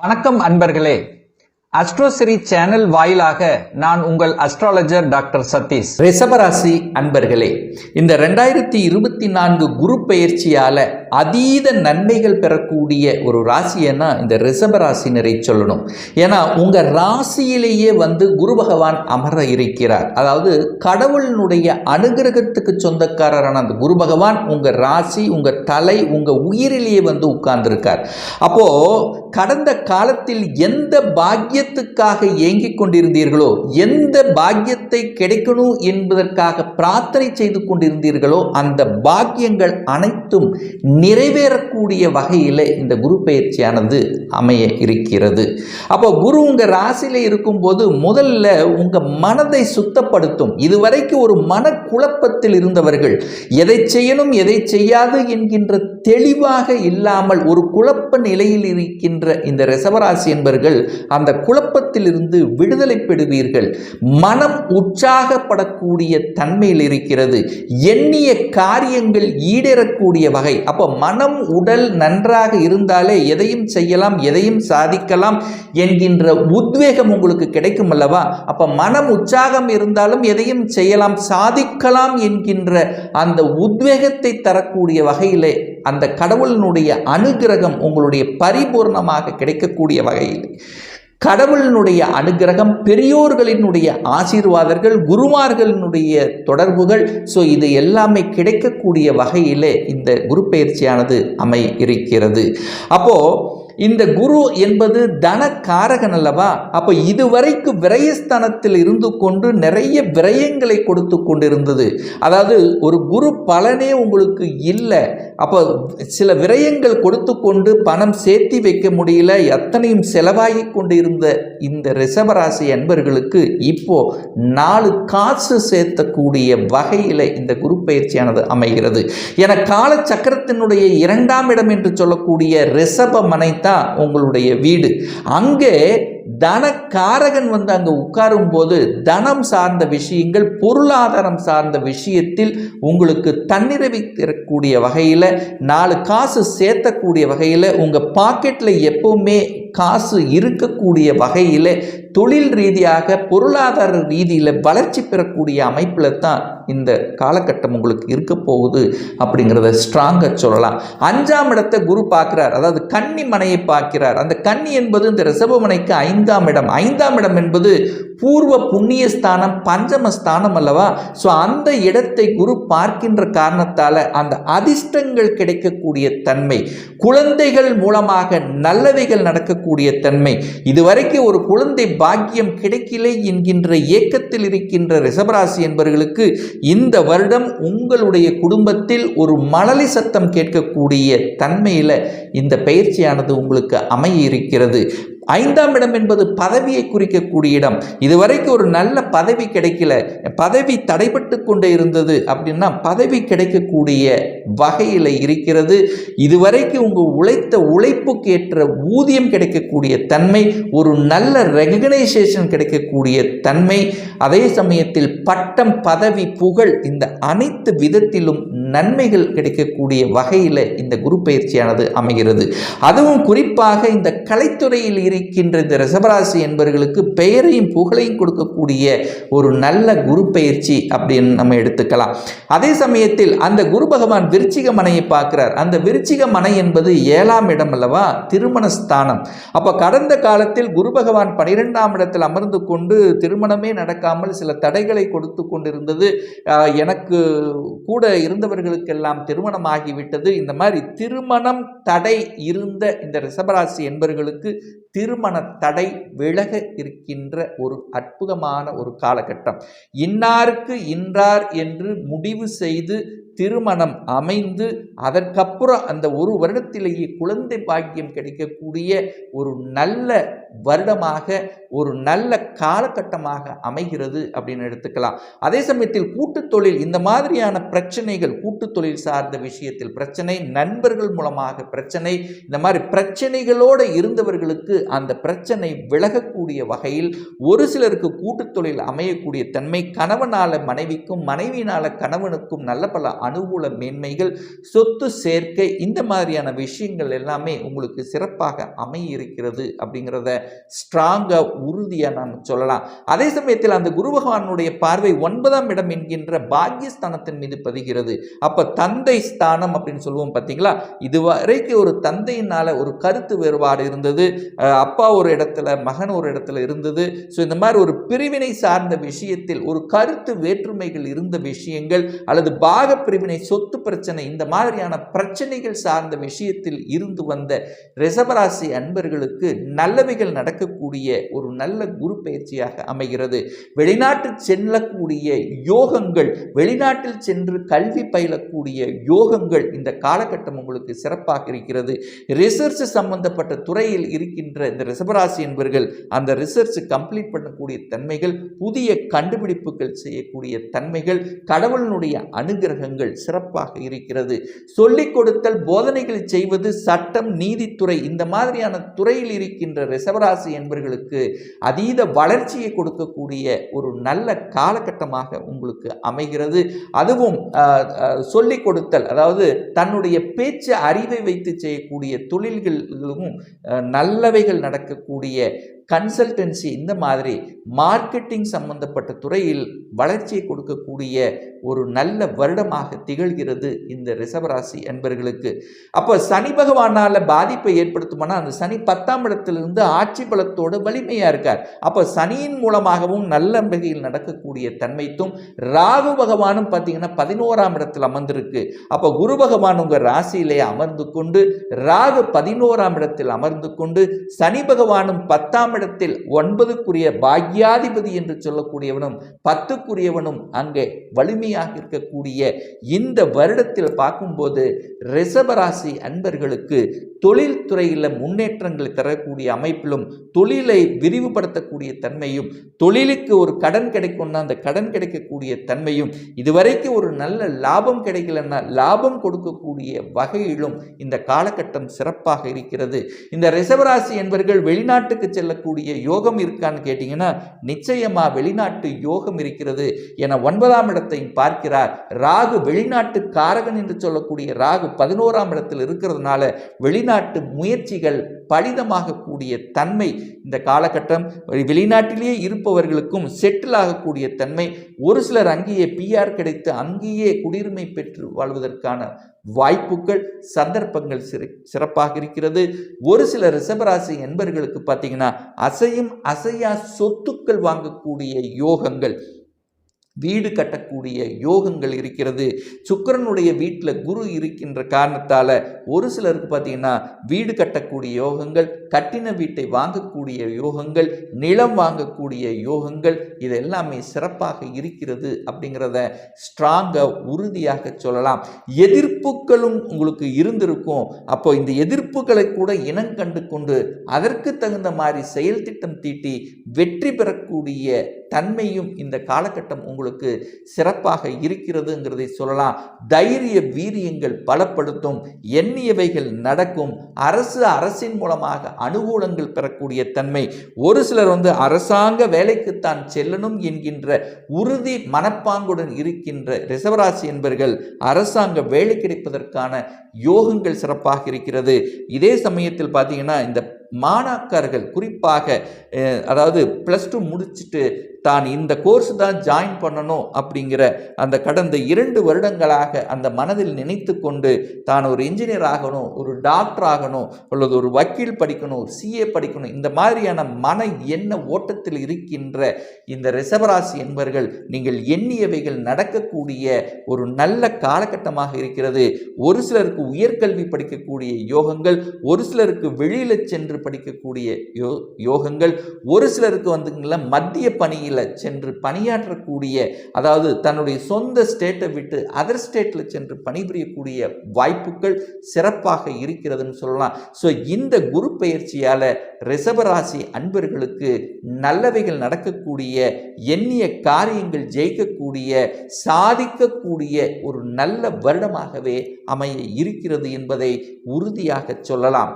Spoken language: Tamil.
வணக்கம் அன்பர்களே. அஸ்ட்ரோசிரி சேனல் வாயிலாக நான் உங்கள் அஸ்ட்ராலஜர் டாக்டர் சதீஷ். ரிஷபராசி அன்பர்களே இந்த ரெண்டாயிரத்தி இருபத்தி நான்கு குரு பயிற்சியால அதீத நன்மைகள் பெறக்கூடிய ஒரு ராசியன்னா இந்த ரிஷபராசினரை சொல்லணும். ஏன்னா உங்க ராசியிலேயே வந்து குரு பகவான் அமர இருக்கிறார். அதாவது கடவுளினுடைய அனுகிரகத்துக்கு சொந்தக்காரரான அந்த குரு பகவான் உங்க ராசி உங்க தலை உங்க உயிரிலேயே வந்து உட்கார்ந்திருக்கார். அப்போ கடந்த காலத்தில் எந்த பாக்கியத்துக்காக ஏங்கிக் கொண்டிருந்தீர்களோ எந்த பாக்கியத்தை கிடைக்கணும் என்பதற்காக பிரார்த்தனை செய்து கொண்டிருந்தீர்களோ அந்த பாக்கியங்கள் அனைத்தும் நிறைவேறக்கூடிய வகையில் இந்த குரு பயிற்சியானது அமைய இருக்கிறது. அப்போ குரு உங்கள் ராசியில் இருக்கும்போது முதல்ல உங்கள் மனதை சுத்தப்படுத்தும். இதுவரைக்கும் ஒரு மனக்குழப்பத்தில் இருந்தவர்கள் எதை செய்யணும் எதை செய்யாது என்கின்ற தெளிவாக இல்லாமல் ஒரு குழப்ப நிலையில் இருக்கின்ற இந்த ரிசவராசி என்பர்கள் அந்த குழப்பத்திலிருந்து விடுதலை பெறுவீர்கள். மனம் உற்சாகப்படக்கூடிய தன்மையில் இருக்கிறது. எண்ணிய காரியங்கள் ஈடேறக்கூடிய வகை. அப்போ மனம் உடல் நன்றாக இருந்தாலே எதையும் செய்யலாம் எதையும் சாதிக்கலாம் என்கின்ற உத்வேகம் உங்களுக்கு கிடைக்கும் அல்லவா? அப்போ மனம் உற்சாகம் இருந்தாலும் எதையும் செய்யலாம் சாதிக்கலாம் என்கின்ற அந்த உத்வேகத்தை தரக்கூடிய வகையிலே அந்த கடவுளினுடைய அனுகிரகம் உங்களுடைய பரிபூர்ணமாக கிடைக்கக்கூடிய வகையில். கடவுளினுடைய அனுகிரகம் பெரியோர்களினுடைய ஆசீர்வாதங்கள் குருமார்களினுடைய தொடர்புகள் ஸோ இது எல்லாமே கிடைக்கக்கூடிய வகையிலே இந்த குரு பயிற்சியானது அமை இருக்கிறது. அப்போது இந்த குரு என்பது தனக்காரகன் அல்லவா? அப்போ இதுவரைக்கும் விரயஸ்தானத்தில் இருந்து கொண்டு நிறைய விரயங்களை கொடுத்து கொண்டிருந்தது. அதாவது ஒரு குரு பலனே உங்களுக்கு இல்லை. அப்போ சில விரயங்கள் கொடுத்து கொண்டு பணம் சேர்த்தி வைக்க முடியல. எத்தனையும் செலவாகி கொண்டு இருந்த இந்த ரிஷபராசி அன்பர்களுக்கு இப்போ நாலு காசு சேர்த்தக்கூடிய வகையில் இந்த குரு பயிற்சியானது அமைகிறது. என கால சக்கரத்தினுடைய இரண்டாம் இடம் என்று சொல்லக்கூடிய ரிஷப மனைத்த தான் உங்களுடைய வீடு. அங்கே தனக்காரகன் வந்து அங்கே உட்காரும் போது தனம் சார்ந்த விஷயங்கள் பொருளாதாரம் சார்ந்த விஷயத்தில் உங்களுக்கு தன்னிறைவை தரக்கூடிய வகையில் நாலு காசு சேர்த்தக்கூடிய வகையில் உங்கள் பாக்கெட்டில் எப்பவுமே காசு இருக்கக்கூடிய வகையில் தொழில் ரீதியாக பொருளாதார ரீதியில் வளர்ச்சி பெறக்கூடிய அமைப்பில் தான் இந்த காலகட்டம் உங்களுக்கு இருக்க போகுது அப்படிங்கிறத ஸ்ட்ராங்காக சொல்லலாம். அஞ்சாம் இடத்தை குரு பார்க்கிறார். அதாவது கன்னி மனையை பார்க்கிறார். அந்த கன்னி என்பது இந்த ரிசபமனைக்கு ஐந்தாம் இடம். ஐந்தாம் இடம் என்பது பூர்வ புண்ணிய ஸ்தானம் பஞ்சம ஸ்தானம் அல்லவா? ஸோ அந்த இடத்தை குரு பார்க்கின்ற காரணத்தால் அந்த அதிர்ஷ்டங்கள் கிடைக்கக்கூடிய தன்மை குழந்தைகள் மூலமாக நல்லவைகள் நடக்கக்கூடிய தன்மை. இதுவரைக்கும் ஒரு குழந்தை பாக்கியம் கிடைக்கலை என்கின்ற ஏக்கத்தில் இருக்கின்ற ரிஷபராசி என்பவர்களுக்கு இந்த வருடம் உங்களுடைய குடும்பத்தில் ஒரு மழலை சத்தம் கேட்கக்கூடிய தன்மையில் இந்த பயிற்சியானது உங்களுக்கு அமைய இருக்கிறது. ஐந்தாம் இடம் என்பது பதவியை குறிக்கக்கூடிய இடம். இதுவரைக்கும் ஒரு நல்ல பதவி கிடைக்கல. பதவி தடைபட்டு கொண்டே இருந்தது அப்படின்னா பதவி கிடைக்கக்கூடிய வகையில் இருக்கிறது. இதுவரைக்கும் உங்கள் உழைத்த உழைப்புக்கு ஏற்ற ஊதியம் கிடைக்கக்கூடிய தன்மை ஒரு நல்ல ரெகனைசேஷன் கிடைக்கக்கூடிய தன்மை. அதே சமயத்தில் பட்டம் பதவி புகழ் இந்த அனைத்து விதத்திலும் நன்மைகள் கிடைக்கக்கூடிய வகையில் இந்த குரு பயிற்சியானது அமைகிறது. அதுவும் குறிப்பாக இந்த கலைத்துறையில் இருக்கின்ற இந்த ரிஷபராசி என்பவர்களுக்கு பெயரையும் புகழையும் கொடுக்கக்கூடிய ஒரு நல்ல குரு பயிற்சி அப்படின்னு நம்ம எடுத்துக்கலாம். அதே சமயத்தில் அந்த குரு பகவான் விருச்சிக மனையை பார்க்கிறார். அந்த விருச்சிக மனை என்பது ஏழாம் இடம் அல்லவா? திருமண ஸ்தானம். அப்போ கடந்த காலத்தில் குரு பகவான் பனிரெண்டாம் இடத்தில் அமர்ந்து கொண்டு திருமணமே நடக்காமல் சில தடைகளை கொடுத்து கொண்டிருந்தது. எனக்கு கூட இருந்தவர்களுக்கெல்லாம் திருமணம் ஆகிவிட்டது இந்த மாதிரி திருமணம் தடை இருந்த இந்த ரிஷபராசி என்பவர்களுக்கு திருமண தடை விலக இருக்கின்ற ஒரு அற்புதமான ஒரு காலகட்டம். இன்னாருக்கு இன்றார் என்று முடிவு செய்து திருமணம் அமைந்து அதற்கப்புறம் அந்த ஒரு வருடத்திலேயே குழந்தை பாக்கியம் கிடைக்கக்கூடிய ஒரு நல்ல வருடமாக ஒரு நல்ல காலகட்டமாக அமைகிறது அப்படின்னு எடுத்துக்கலாம். அதே சமயத்தில் கூட்டுத் தொழில் இந்த மாதிரியான பிரச்சனைகள் கூட்டுத் தொழில் சார்ந்த விஷயத்தில் பிரச்சனை நண்பர்கள் மூலமாக பிரச்சனை இந்த மாதிரி பிரச்சனைகளோடு இருந்தவர்களுக்கு அந்த பிரச்சனை விலகக்கூடிய வகையில் ஒரு சிலருக்கு கூட்டுத் தொழில் அமையக்கூடிய தன்மை கணவனால மனைவிக்கும் மனைவியினால கணவனுக்கும் நல்ல பல அனுகூல மேன்மைகள் சொத்து சேர்க்கை இந்த மாதிரியான விஷயங்கள் எல்லாமே உங்களுக்கு சிறப்பாக அமைய இருக்கிறது அப்படிங்கிறத ஸ்ட்ராங்காக உறுதியாக நாம் சொல்லலாம். அதே சமயத்தில் அந்த குரு பகவானுடைய பார்வை ஒன்பதாம் இடம் என்கின்ற பாக்கியஸ்தானத்தின் மீது பதிகிறது. அப்போ தந்தை ஸ்தானம் அப்படின்னு சொல்லுவோம் பார்த்தீங்களா? இதுவரைக்கும் ஒரு தந்தையினால் ஒரு கருத்து வேறுபாடு இருந்தது. அப்பா ஒரு இடத்துல மகன் ஒரு இடத்துல இருந்தது. ஸோ இந்த மாதிரி ஒரு பிரிவினை சார்ந்த விஷயத்தில் ஒரு கருத்து வேற்றுமைகள் இருந்த விஷயங்கள் அல்லது பாக பிரிவினை சொத்து பிரச்சனை இந்த மாதிரியான பிரச்சனைகள் சார்ந்த விஷயத்தில் இருந்து வந்த ரிசபராசி அன்பர்களுக்கு நல்லவைகள் நடக்கக்கூடிய ஒரு நல்ல குரு பயிற்சியாக அமைகிறது. வெளிநாட்டு செல்லக்கூடிய யோகங்கள் வெளிநாட்டில் சென்று கல்வி பயிலக்கூடிய யோகங்கள் இந்த காலகட்டம் உங்களுக்கு சிறப்பாக இருக்கிறது. ரிசர்ச் சம்பந்தப்பட்ட துறையில் இருக்கின்ற இந்த ரிசபராசி என்பர்கள் அந்த ரிசர்ச் கம்ப்ளீட் பண்ணக்கூடிய தன்மைகள் புதிய கண்டுபிடிப்புகள் செய்யக்கூடிய தன்மைகள் கடவுளினுடைய அனுகிரகங்கள் சிறப்பாக இருக்கிறது. சொல்லிக் கொடுத்தல் போதனைகள் செய்வது சட்டம் நீதித்துறை இந்த மாதிரியான துறையில் இருக்கின்ற ரிசவராசி என்பவர்களுக்கு அதீத வளர்ச்சியை கொடுக்கக்கூடிய ஒரு நல்ல காலகட்டமாக உங்களுக்கு அமைகிறது. அதுவும் சொல்லிக் கொடுத்தல் அதாவது தன்னுடைய பேச்சு அறிவை வைத்து செய்யக்கூடிய தொழில்களும் நல்லவைகள் நடக்கக்கூடிய கன்சல்டன்சி இந்த மாதிரி மார்க்கெட்டிங் சம்பந்தப்பட்ட துறையில் வளர்ச்சியை கொடுக்கக்கூடிய ஒரு நல்ல வருடமாக திகழ்கிறது இந்த ரிஷபராசி என்பர்களுக்கு அப்போ சனி பகவானால் பாதிப்பை ஏற்படுத்துமானா அந்த சனி பத்தாம் இடத்திலிருந்து ஆட்சி பலத்தோடு வலிமையாக இருக்கார். அப்போ சனியின் மூலமாகவும் நல்ல வகையில் நடக்கக்கூடிய தன்மைத்தும் ராகு பகவானும் பார்த்தீங்கன்னா பதினோராம் இடத்தில் அமர்ந்திருக்கு. அப்போ குரு பகவான் உங்கள் ராசியிலே அமர்ந்து கொண்டு ராகு பதினோராம் இடத்தில் அமர்ந்து கொண்டு சனி பகவானும் பத்தாம் இடத்தில் ஒன்பதுக்குரிய பாக்யாதிபதி என்று சொல்லக்கூடியவனும் பத்துக்குரியவனும் அங்கே வலிமையாக இருக்கக்கூடிய இந்த வருடத்தில் பார்க்கும்போது ரிசபராசி அன்பர்களுக்கு தொழில் துறையில் முன்னேற்றங்களை தரக்கூடிய அமைப்பிலும் தொழிலை விரிவுபடுத்தக்கூடிய தன்மையும் தொழிலுக்கு ஒரு கடன் கிடைக்கும்னா அந்த கடன் கிடைக்கக்கூடிய தன்மையும் இதுவரைக்கும் ஒரு நல்ல லாபம் கிடைக்கலன்னா லாபம் கொடுக்கக்கூடிய வகையிலும் இந்த காலகட்டம் சிறப்பாக இருக்கிறது. இந்த ரிசவராசி என்பவர்கள் வெளிநாட்டுக்கு செல்லக்கூடிய யோகம் இருக்கான்னு கேட்டிங்கன்னா நிச்சயமா வெளிநாட்டு யோகம் இருக்கிறது என ஒன்பதாம் இடத்தை பார்க்கிறார். ராகு வெளிநாட்டு காரகன் என்று சொல்லக்கூடிய ராகு பதினோராம் இடத்தில் இருக்கிறதுனால வெளிநாட்டு முயற்சிகள் பலிதமாகக்கூடிய தன்மை இந்த காலகட்டம். வெளிநாட்டிலேயே இருப்பவர்களுக்கும் செட்டில் ஆகக்கூடிய தன்மை. ஒரு சிலர் அங்கேயே பிஆர் கிடைத்து அங்கேயே குடியுரிமை பெற்று வாழ்வதற்கான வாய்ப்புகள் சந்தர்ப்பங்கள் சிற சிறப்பாக இருக்கிறது. ஒரு சில ரிஷபராசி என்பர்களுக்கு பார்த்தீங்கன்னா அசையும் அசையா சொத்துக்கள் வாங்கக்கூடிய யோகங்கள் வீடு கட்டக்கூடிய யோகங்கள் இருக்கிறது. சுக்கரனுடைய வீட்டில் குரு இருக்கின்ற காரணத்தால் ஒரு சிலருக்கு பார்த்தீங்கன்னா வீடு கட்டக்கூடிய யோகங்கள் கட்டின வீட்டை வாங்கக்கூடிய யோகங்கள் நிலம் வாங்கக்கூடிய யோகங்கள் இது எல்லாமே சிறப்பாக இருக்கிறது அப்படிங்கிறத ஸ்ட்ராங்காக உறுதியாக சொல்லலாம். எதிர்ப்புகளும் உங்களுக்கு இருந்திருக்கும். அப்போ இந்த எதிர்ப்புகளை கூட இனம் கண்டு கொண்டு அதற்கு தகுந்த மாதிரி செயல் திட்டம் தீட்டி வெற்றி பெறக்கூடிய தன்மையும் இந்த காலகட்டம் உங்களுக்கு சிறப்பாக இருக்கிறதுங்கிறதை சொல்லலாம். தைரிய வீரியங்கள் பலப்படுத்தும் எண்ணியவைகள் நடக்கும் அரசு அரசின் மூலமாக அனுகூலங்கள் பெறக்கூடிய தன்மை. ஒரு சிலர் வந்து அரசாங்க வேலைக்குத்தான் செல்லணும் என்கின்ற உறுதி மனப்பாங்குடன் இருக்கின்ற ரிசவராசி என்பர்கள் அரசாங்க வேலை கிடைப்பதற்கான யோகங்கள் சிறப்பாக இருக்கிறது. இதே சமயத்தில் பார்த்தீங்கன்னா இந்த மாணாக்கர்கள் குறிப்பாக அதாவது ப்ளஸ் டூ முடிச்சுட்டு தான் இந்த கோர்ஸ் தான் ஜாயின் பண்ணணும் அப்படிங்கிற அந்த கடந்த இரண்டு வருடங்களாக அந்த மனதில் நினைத்து கொண்டு தான் ஒரு இன்ஜினியர் ஆகணும் ஒரு டாக்டர் ஆகணும் அல்லது ஒரு வக்கீல் படிக்கணும் ஒரு சிஏ படிக்கணும் இந்த மாதிரியான மன எண்ண ஓட்டத்தில் இருக்கின்ற இந்த ரிசவராசி என்பர்கள் நீங்கள் எண்ணியவைகள் நடக்கக்கூடிய ஒரு நல்ல காலகட்டமாக இருக்கிறது. ஒரு சிலருக்கு உயர்கல்வி படிக்கக்கூடிய யோகங்கள் ஒரு சிலருக்கு வெளியில் சென்று படிக்கக்கூடிய யோ யோகங்கள் ஒரு சிலருக்கு வந்துங்களா மத்திய பணியில் சென்று பணியாற்றக்கூடிய அதாவது தன்னுடைய சொந்த ஸ்டேட்டை விட்டு அதர் ஸ்டேட்டில் சென்று பணிபுரியக்கூடிய வாய்ப்புகள் சிறப்பாக இருக்கிறதுன்னு சொல்லலாம். ஸோ இந்த குரு பயிற்சியால் ரிஷபராசி அன்பர்களுக்கு நல்லவைகள் நடக்கக்கூடிய எண்ணிய காரியங்கள் ஜெயிக்கக்கூடிய சாதிக்கக்கூடிய ஒரு நல்ல வருடமாகவே அமைய இருக்கிறது என்பதை உறுதியாக சொல்லலாம்.